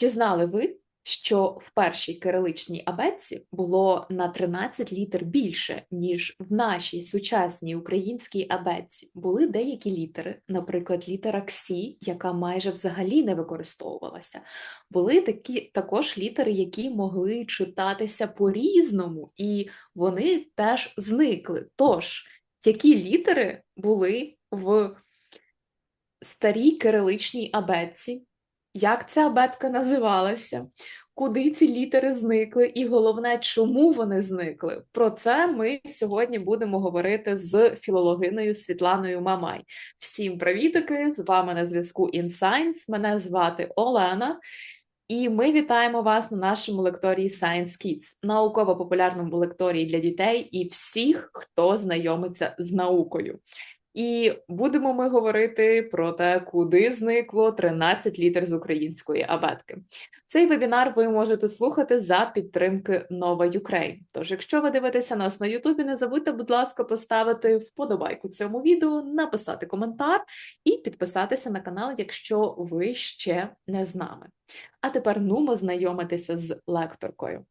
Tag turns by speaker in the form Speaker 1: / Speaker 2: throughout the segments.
Speaker 1: Чи знали ви, що в першій кириличній абетці було на 13 літер більше, ніж в нашій сучасній українській абетці? Були деякі літери, наприклад, літера Ксі, яка майже взагалі не використовувалася. Були такі також літери, які могли читатися по-різному, і вони теж зникли. Тож, які літери були в старій кириличній абетці? Як ця абетка називалася? Куди ці літери зникли? І головне, чому вони зникли? Про це ми сьогодні будемо говорити з філологиною Світланою Мамай. Всім привітики! З вами на зв'язку InScience. Мене звати Олена. І ми вітаємо вас на нашому лекторії Science Kids, науково-популярному лекторії для дітей і всіх, хто знайомиться з наукою. І будемо ми говорити про те, куди зникло 13 літер з української абетки. Цей вебінар ви можете слухати за підтримки Нова Ukraine. Тож, якщо ви дивитеся нас на Ютубі, не забудьте, будь ласка, поставити вподобайку цьому відео, написати коментар і підписатися на канал, якщо ви ще не з нами. А тепер нумо знайомитися з лекторкою.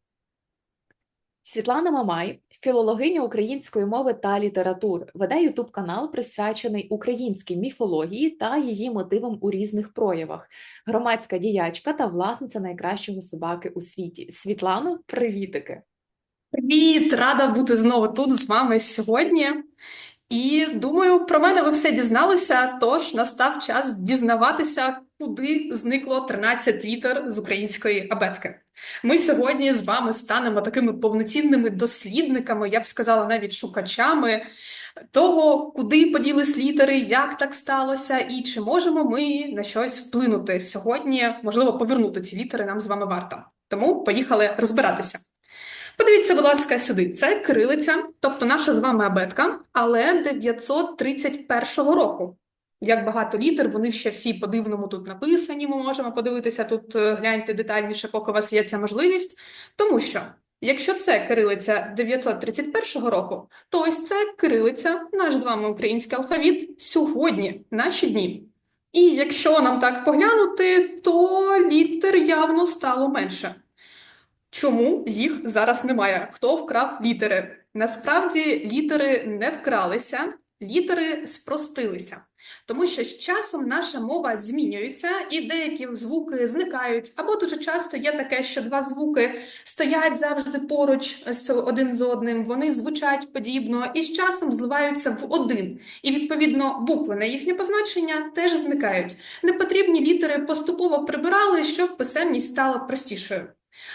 Speaker 1: Світлана Мамай, філологиня української мови та літератури, веде ютуб канал, присвячений українській міфології та її мотивам у різних проявах, громадська діячка та власниця найкращого собаки у світі. Світлано, привітики!
Speaker 2: Привіт, рада бути знову тут з вами сьогодні. І думаю, про мене ви все дізналися, тож настав час дізнаватися, куди зникло 13 літер з української абетки. Ми сьогодні з вами станемо такими повноцінними дослідниками, я б сказала, навіть шукачами того, куди поділись літери, як так сталося, і чи можемо ми на щось вплинути сьогодні, можливо, повернути ці літери нам з вами варто. Тому поїхали розбиратися. Подивіться, будь ласка, сюди. Це кирилиця, тобто наша з вами абетка, але 931 року. Як багато літер, вони ще всі по-дивному тут написані. Ми можемо подивитися тут, е, гляньте детальніше, поки у вас є ця можливість. Тому що, якщо це кирилиця 931 року, то ось це кирилиця, наш з вами український алфавіт, сьогодні, наші дні. І якщо нам так поглянути, то літер явно стало менше. Чому їх зараз немає? Хто вкрав літери? Насправді літери не вкралися, літери спростилися. Тому що з часом наша мова змінюється, і деякі звуки зникають. Або дуже часто є таке, що два звуки стоять завжди поруч один з одним, вони звучать подібно і з часом зливаються в один. І відповідно букви на їхнє позначення теж зникають. Непотрібні літери поступово прибирали, щоб писемність стала простішою.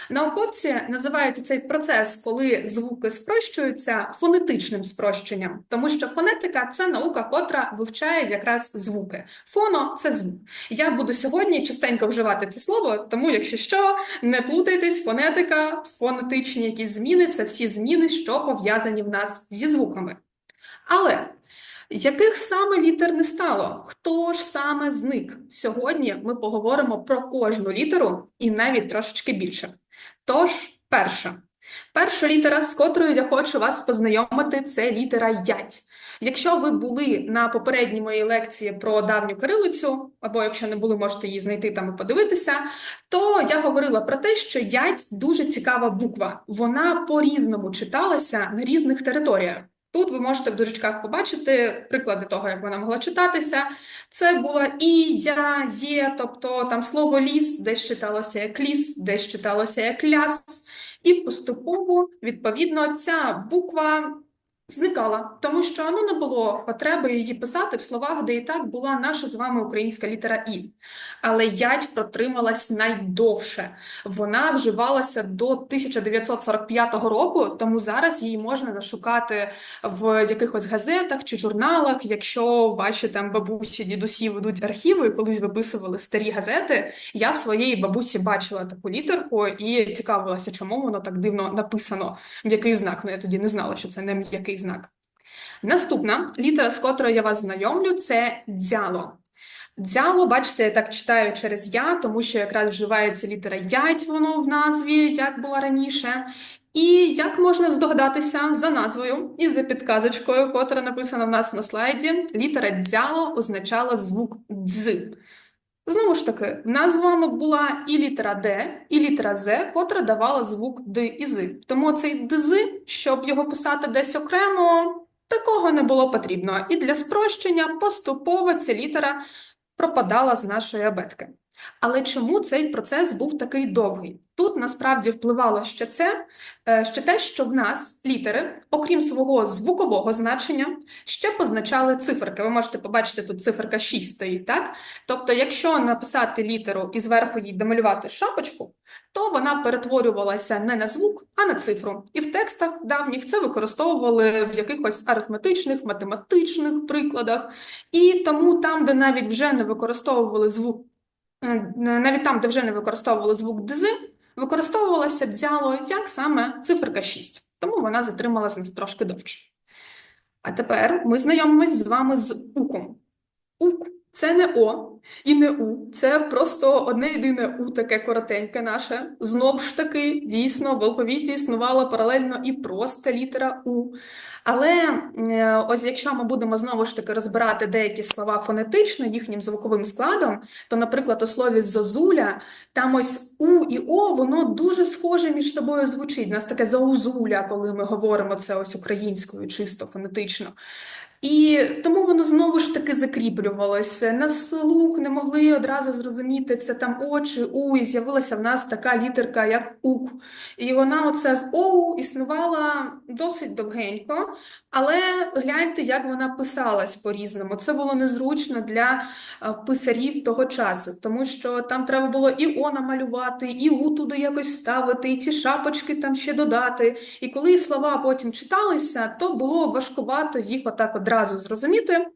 Speaker 2: Науковці називають цей процес, коли звуки спрощуються, фонетичним спрощенням, тому що фонетика це наука, котра вивчає якраз звуки. Фоно це звук. Я буду сьогодні частенько вживати це слово, тому, якщо що, не плутайтесь, фонетика, фонетичні якісь зміни це всі зміни, що пов'язані в нас зі звуками. Але яких саме літер не стало? Хто ж саме зник? Сьогодні ми поговоримо про кожну літеру і навіть трошечки більше. Тож, перша. Перша літера, з котрою я хочу вас познайомити, це літера ять. Якщо ви були на попередній моїй лекції про давню кирилицю, або якщо не були, можете її знайти там і подивитися, то я говорила про те, що ять дуже цікава буква. Вона по-різному читалася на різних територіях. Тут ви можете в дужечках побачити приклади того, як вона могла читатися. Це була і, я, є, тобто там слово ліс, десь читалося як ліс, десь читалося як ляс. І поступово, відповідно, ця буква зникала, тому що ну, не було потреби її писати в словах, де і так була наша з вами українська літера І. Але ядь протрималась найдовше. Вона вживалася до 1945 року, тому зараз її можна нашукати в якихось газетах чи журналах. Якщо ваші там бабусі, дідусі ведуть архіви, і колись виписували старі газети, я в своєї бабусі бачила таку літерку і цікавилася, чому воно так дивно написано, м'який знак. Ну я тоді не знала, що це не м'який знак. Наступна літера, з котрою я вас знайомлю, це дзяло. Дзяло, бачите, я так читаю через я, тому що якраз вживається літера ять, воно в назві, як було раніше. І як можна здогадатися за назвою і за підказочкою, котра написана в нас на слайді, літера дзяло означала звук дз. Знову ж таки, в нас з вами була і літера Д, і літера З, котра давала звук Д і З. Тому цей ДЗ, щоб його писати десь окремо, такого не було потрібно. І для спрощення поступово ця літера пропадала з нашої абетки. Але чому цей процес був такий довгий? Тут насправді впливало ще це, е, ще те, що в нас літери, окрім свого звукового значення, ще позначали циферки. Ви можете побачити, тут циферка 6 стоїть, так? Тобто, якщо написати літеру і зверху їй домалювати шапочку, то вона перетворювалася не на звук, а на цифру. І в текстах давніх це використовували в якихось арифметичних, математичних прикладах. І тому там, де навіть вже не використовували звук, навіть там, де вже не використовували звук ДЗ, використовувалася дзяло як саме циферка 6. Тому вона затрималася трошки довше. А тепер ми знайомимось з вами з уком. Ук це не О і не У, це просто одне єдине У, таке коротеньке наше. Знов ж таки, дійсно, в алфавіті існувала паралельно і проста літера У. Але е, ось якщо ми будемо знову ж таки розбирати деякі слова фонетично їхнім звуковим складом, то, наприклад, у слові зозуля, там ось У і О, воно дуже схоже між собою звучить. У нас таке заузуля, коли ми говоримо це ось українською, чисто фонетично. І тому воно знову ж таки закріплювалося. На слух не могли одразу зрозуміти, це там очі, у, і з'явилася в нас така літерка, як ук. І вона оце з оу існувала досить довгенько, але гляньте, як вона писалась по-різному. Це було незручно для е, писарів того часу, тому що там треба було і о намалювати, і у туди якось ставити, і ці шапочки там ще додати. І коли слова потім читалися, то було важкувато їх отак одразу зрозуміти.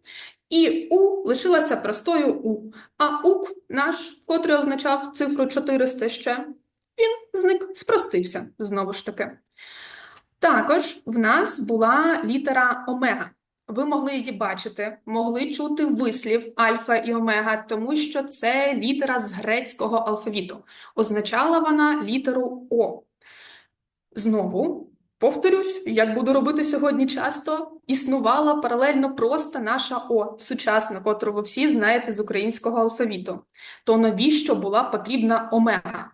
Speaker 2: І У лишилася простою У. А УК наш, котрий означав цифру 400 ще, він зник, спростився знову ж таки. Також в нас була літера омега. Ви могли її бачити, могли чути вислів альфа і омега, тому що це літера з грецького алфавіту. Означала вона літеру О. Знову повторюсь, як буду робити сьогодні часто, існувала паралельно просто наша О, сучасна, котру ви всі знаєте з українського алфавіту. То навіщо була потрібна омега?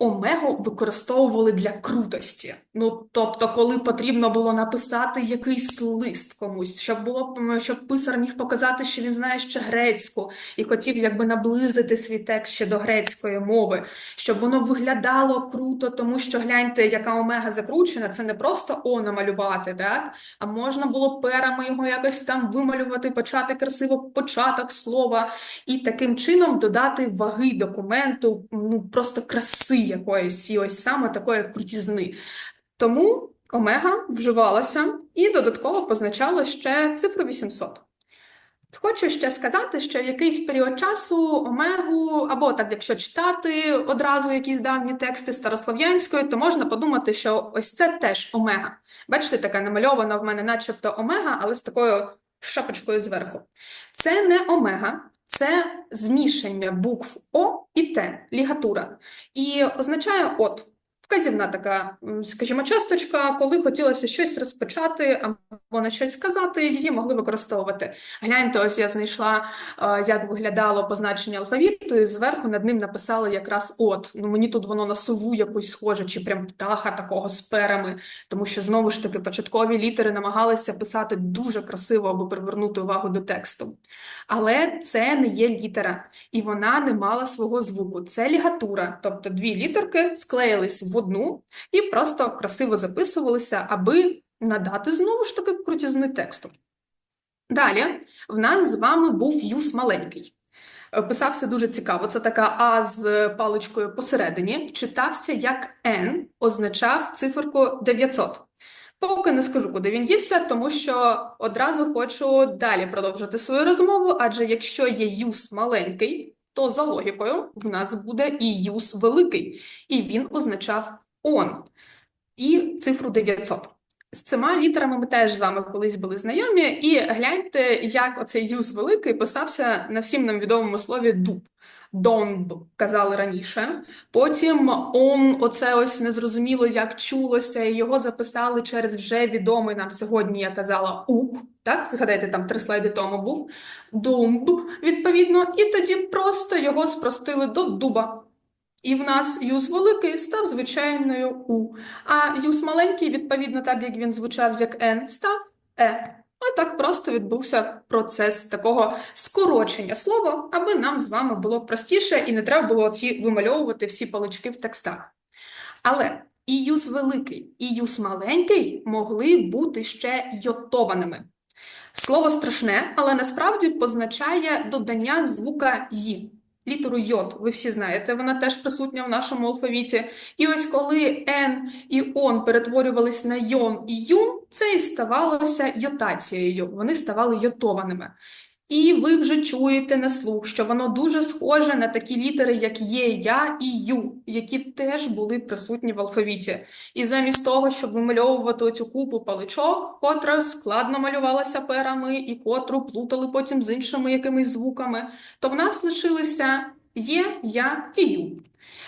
Speaker 2: Омегу використовували для крутості. Ну, тобто, коли потрібно було написати якийсь лист комусь, щоб було щоб писар міг показати, що він знає ще грецьку, і хотів якби наблизити свій текст ще до грецької мови, щоб воно виглядало круто, тому що гляньте, яка омега закручена, це не просто О намалювати, так? А можна було перами його якось там вималювати, почати красиво початок слова, і таким чином додати ваги документу, ну просто краси якоїсь, і ось саме такої крутізни. Тому омега вживалася і додатково позначало ще цифру 800. Хочу ще сказати, що в якийсь період часу омегу, або так, якщо читати одразу якісь давні тексти старослов'янської, то можна подумати, що ось це теж омега. Бачите, така намальована в мене начебто омега, але з такою шапочкою зверху. Це не омега, це змішання букв О і Т, лігатура. І означає от. Вказівна така, скажімо, часточка, коли хотілося щось розпочати або на щось сказати, її могли використовувати. Гляньте, ось я знайшла, е, як виглядало позначення алфавіту, і зверху над ним написали якраз от. Ну мені тут воно на сову якусь схоже, чи прям птаха такого з перами, тому що знову ж таки початкові літери намагалися писати дуже красиво, аби привернути увагу до тексту. Але це не є літера, і вона не мала свого звуку. Це лігатура, тобто дві літерки склеїлись в одну і просто красиво записувалися, аби надати знову ж таки крутізни тексту. Далі в нас з вами був юс маленький. Е, Писався дуже цікаво. Це така А з паличкою посередині. Читався як Н, означав циферку 900. Поки не скажу, куди він дівся, тому що одразу хочу далі продовжити свою розмову, адже якщо є юс маленький, то за логікою в нас буде і юс великий, і він означав он, і цифру 900. З цими літерами ми теж з вами колись були знайомі, і гляньте, як оцей юз великий писався на всім нам відомому слові дуб. Донб казали раніше. Потім он, оце ось незрозуміло, як чулося, і його записали через вже відомий нам сьогодні, я казала, ук. Так, згадайте, там три слайди тому був думб, відповідно, і тоді просто його спростили до дуба. І в нас юз великий став звичайною у, а юз маленький, відповідно, так як він звучав як н, став е. А так просто відбувся процес такого скорочення слова, аби нам з вами було простіше і не треба було ці вимальовувати всі палички в текстах. Але і юз великий, і юз маленький могли бути ще йотованими. Слово страшне, але насправді позначає додання звука «ї». Літеру йод, ви всі знаєте, вона теж присутня в нашому алфавіті. І ось коли «н» і «он» перетворювались на «йон» і «юн, це і ставалося йотацією, вони ставали йотованими. І ви вже чуєте на слух, що воно дуже схоже на такі літери, як є, я і ю, які теж були присутні в алфавіті. І замість того, щоб вимальовувати оцю купу паличок, котра складно малювалася перами і котру плутали потім з іншими якимись звуками, то в нас лишилися є, я і ю.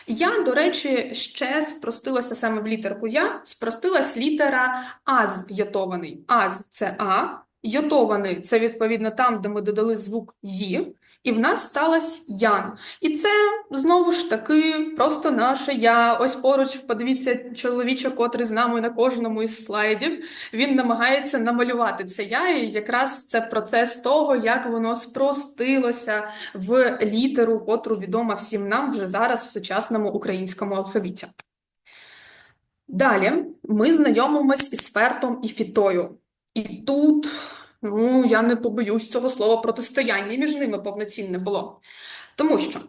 Speaker 2: Я, до речі, ще спростилася саме в літерку я, спростилась літера аз йотований. Аз це а. Йотований це відповідно там, де ми додали звук «ї», і в нас сталась Ян. І це знову ж таки просто наше я. Ось поруч, подивіться, чоловічок, котрий з нами на кожному із слайдів. Він намагається намалювати це я, і якраз це процес того, як воно спростилося в літеру, котру відома всім нам вже зараз в сучасному українському алфавіті. Далі ми знайомимось із фертом і фітою. І тут, ну, я не побоюсь цього слова, протистояння між ними повноцінне було. Тому що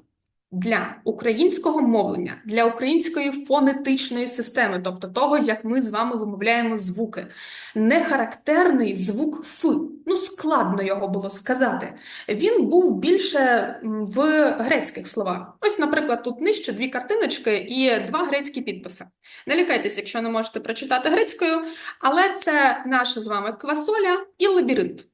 Speaker 2: для українського мовлення, для української фонетичної системи, тобто того, як ми з вами вимовляємо звуки, не характерний звук Ф. Ну, складно його було сказати. Він був більше в грецьких словах. Ось, наприклад, тут нижче дві картиночки і два грецькі підписи. Не лякайтеся, якщо не можете прочитати грецькою, але це наша з вами квасоля і лабіринт.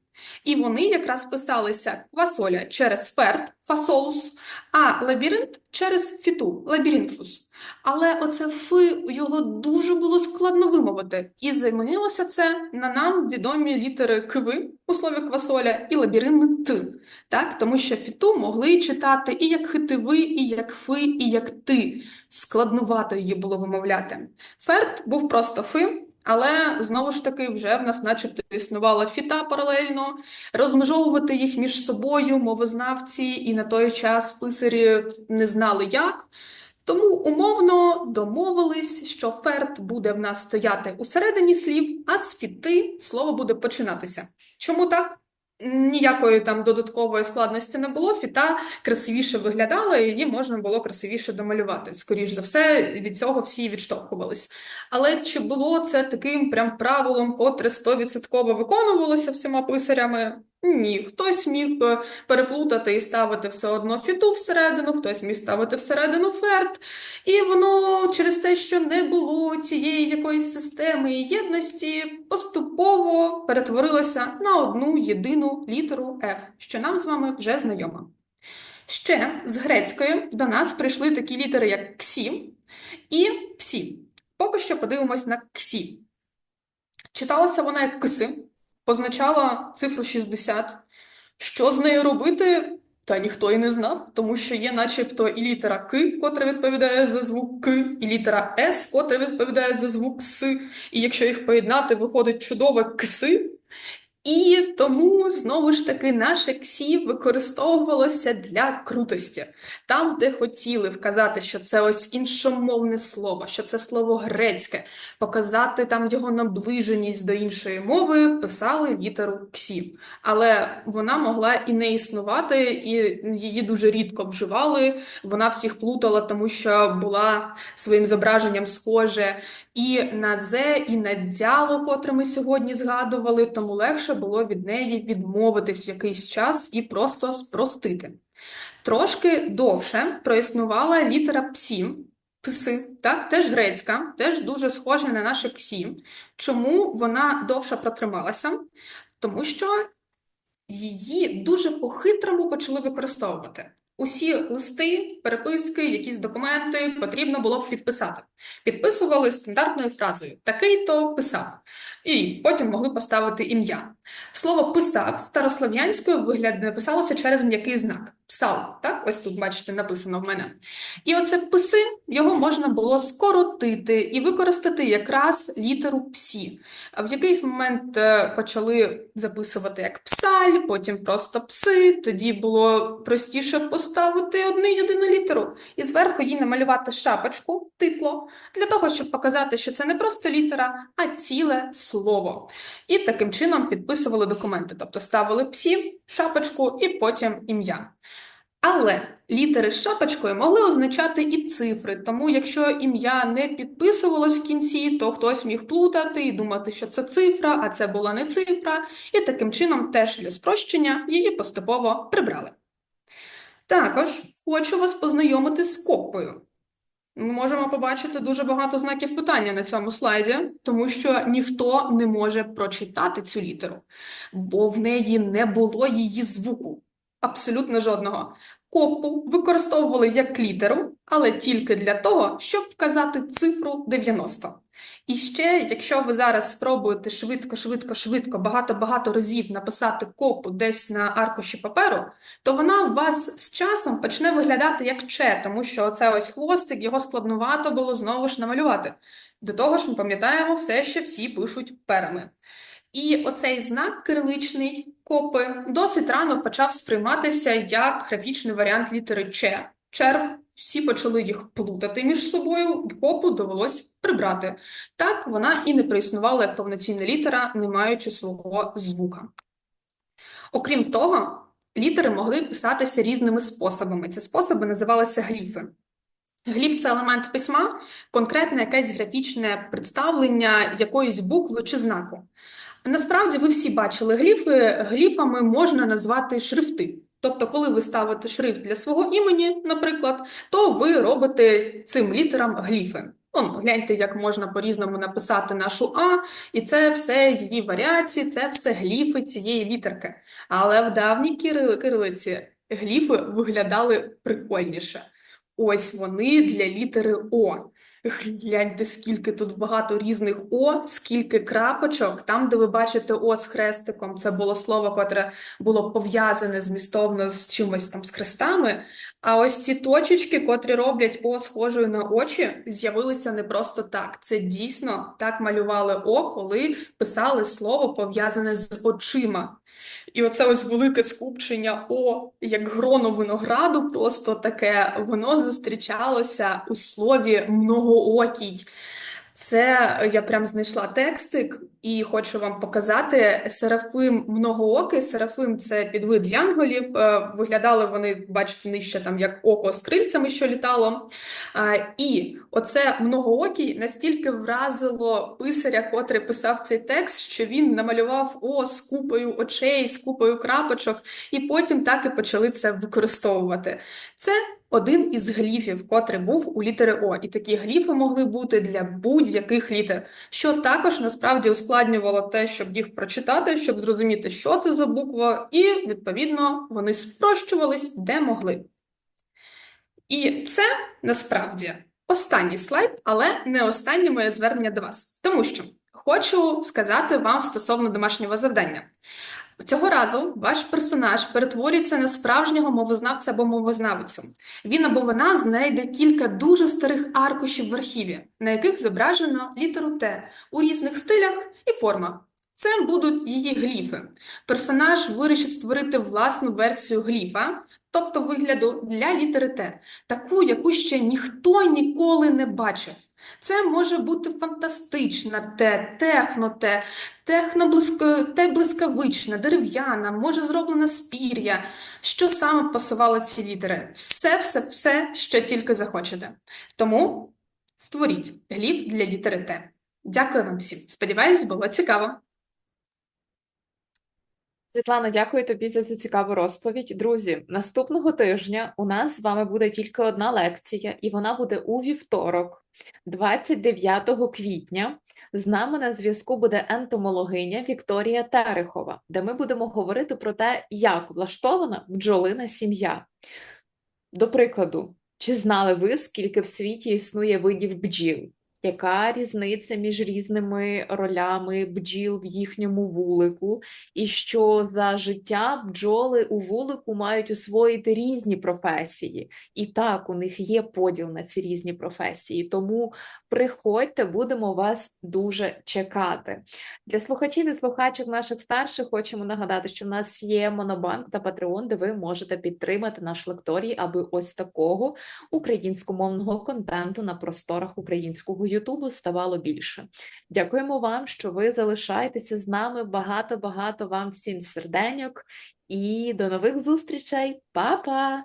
Speaker 2: І вони якраз писалися квасоля через ферт, фасолус, а лабіринт через фіту, лабіринфус. Але оце фи його дуже було складно вимовити. І замінилося це на нам відомі літери кви у слові квасоля і лабіринт, так? Тому що фіту могли читати і як хитиви, і як фи, і як ти. Складнувато її було вимовляти. Ферт був просто фи. Але знову ж таки, вже в нас, начебто, існувала фіта паралельно, розмежовувати їх між собою мовознавці і на той час писарі не знали як. Тому умовно домовились, що ферт буде в нас стояти у середині слів, а з фіти слово буде починатися. Чому так? Ніякої там додаткової складності не було. Фіта красивіше виглядала, і її можна було красивіше домалювати. Скоріш за все, від цього всі відштовхувались. Але чи було це таким прям правилом, котре 100% виконувалося всіма писарями? Ні, хтось міг е, переплутати і ставити все одно фіту всередину, хтось міг ставити всередину ферт, і воно через те, що не було цієї якоїсь системи і єдності, поступово перетворилося на одну єдину літеру F, що нам з вами вже знайома. Ще з грецької до нас прийшли такі літери, як ксі і псі. Поки що подивимось на ксі. Читалася вона як кси, позначала цифру 60. Що з нею робити? Та ніхто і не знав, тому що є начебто і літера К, котра відповідає за звук К, і літера С, котра відповідає за звук С. І якщо їх поєднати, виходить чудове кси. І тому, знову ж таки, наше ксі використовувалося для крутості. Там, де хотіли вказати, що це ось іншомовне слово, що це слово грецьке, показати там його наближеність до іншої мови, писали літеру ксі. Але вона могла і не існувати, і її дуже рідко вживали. Вона всіх плутала, тому що була своїм зображенням схоже і на зе, і на дзяло, котре ми сьогодні згадували, тому легше було від неї відмовитись в якийсь час і просто спростити. Трошки довше проіснувала літера псі, пси, так, теж грецька, теж дуже схожа на наше ксі. Чому вона довше протрималася? Тому що її дуже по-хитрому почали використовувати. Усі листи, переписки, якісь документи потрібно було б підписати. Підписували стандартною фразою такий-то писав, і потім могли поставити ім'я. Слово писав старослов'янською вигляд писалося через м'який знак. Псал, так? Ось тут, бачите, написано в мене. І оце писи, його можна було скоротити і використати якраз літеру псі. А В якийсь момент е, почали записувати як псаль, потім просто пси. Тоді було простіше поставити одну єдину літеру і зверху їй намалювати шапочку, титло, для того, щоб показати, що це не просто літера, а ціле слово. І таким чином підписували документи, тобто ставили псі, шапочку і потім ім'я. Але літери з шапочкою могли означати і цифри, тому якщо ім'я не підписувалось в кінці, то хтось міг плутати і думати, що це цифра, а це була не цифра, і таким чином теж для спрощення її поступово прибрали. Також хочу вас познайомити з копою. Ми можемо побачити дуже багато знаків питання на цьому слайді, тому що ніхто не може прочитати цю літеру, бо в неї не було її звуку. Абсолютно жодного. Копу використовували як літеру, але тільки для того, щоб вказати цифру 90. І ще, якщо ви зараз спробуєте швидко, швидко, швидко, багато-багато разів написати копу десь на аркуші паперу, то вона у вас з часом почне виглядати як че, тому що оце ось хвостик, його складновато було знову ж намалювати. До того ж, ми пам'ятаємо все, що всі пишуть перами. І оцей знак кириличний копи досить рано почав сприйматися як графічний варіант літери Ч. Черв, всі почали їх плутати між собою, і копу довелось прибрати. Так вона і не проіснувала як повноцінна літера, не маючи свого звука. Окрім того, літери могли писатися різними способами. Ці способи називалися гліфи. Гліф це елемент письма, конкретне якесь графічне представлення якоїсь букви чи знаку. Насправді ви всі бачили гліфи. Гліфами можна назвати шрифти. Тобто, коли ви ставите шрифт для свого імені, наприклад, то ви робите цим літерам гліфи. Он, гляньте, як можна по-різному написати нашу А, і це все її варіації, це все гліфи цієї літерки. Але в давній кирили- кирилиці гліфи виглядали прикольніше. Ось вони для літери О. Гляньте, скільки тут багато різних О, скільки крапочок. Там, де ви бачите О з хрестиком, це було слово, котре було пов'язане змістовно з чимось там з хрестами. А ось ці точечки, котрі роблять О схожою на очі, з'явилися не просто так. Це дійсно так малювали О, коли писали слово пов'язане з очима. І оце ось велике скупчення О, як гроно винограду, просто таке, воно зустрічалося у слові многоокій. Це я прям знайшла текстик і хочу вам показати Серафим многоокий. Серафим це підвид янголів. Е, Виглядали вони, бачите, нижче там як око з крильцями, що літало. Е, І оце многоокий настільки вразило писаря, котрий писав цей текст, що він намалював О з купою очей, з купою крапочок, і потім так і почали це використовувати. Це один із гліфів, котрий був у літери О, і такі гліфи могли бути для будь-яких літер, що також насправді ускладнювало те, щоб їх прочитати, щоб зрозуміти, що це за буква, і відповідно вони спрощувались де могли. І це насправді останній слайд, але не останнє моє звернення до вас, тому що хочу сказати вам стосовно домашнього завдання. Цього разу ваш персонаж перетворюється на справжнього мовознавця або мовознавицю. Він або вона знайде кілька дуже старих аркушів в архіві, на яких зображено літеру Т у різних стилях і формах. Це будуть її гліфи. Персонаж вирішить створити власну версію гліфа, тобто вигляду для літери Т, таку, яку ще ніхто ніколи не бачив. Це може бути фантастична те, техно те, техноблиск... те блискавична, дерев'яна, може зроблена з пір'я. Що саме пасувало ці літери? Все, все, все, що тільки захочете. Тому створіть гліф для літери Т. Дякую вам всім. Сподіваюсь, було цікаво.
Speaker 1: Світлана, дякую тобі за цю цікаву розповідь. Друзі, наступного тижня у нас з вами буде тільки одна лекція, і вона буде у вівторок, 29 квітня. З нами на зв'язку буде ентомологиня Вікторія Терехова, де ми будемо говорити про те, як влаштована бджолина сім'я. До прикладу, чи знали ви, скільки в світі існує видів бджіл? Яка різниця між різними ролями бджіл в їхньому вулику, і що за життя бджоли у вулику мають освоїти різні професії? І так, у них є поділ на ці різні професії. Тому приходьте, будемо вас дуже чекати. Для слухачів і слухачок наших старших хочемо нагадати, що в нас є Монобанк та Патреон, де ви можете підтримати наш лекторій, аби ось такого українськомовного контенту на просторах українського Ютубу ставало більше. Дякуємо вам, що ви залишаєтеся з нами. Багато багато вам всім серденьок і до нових зустрічей. Па-па!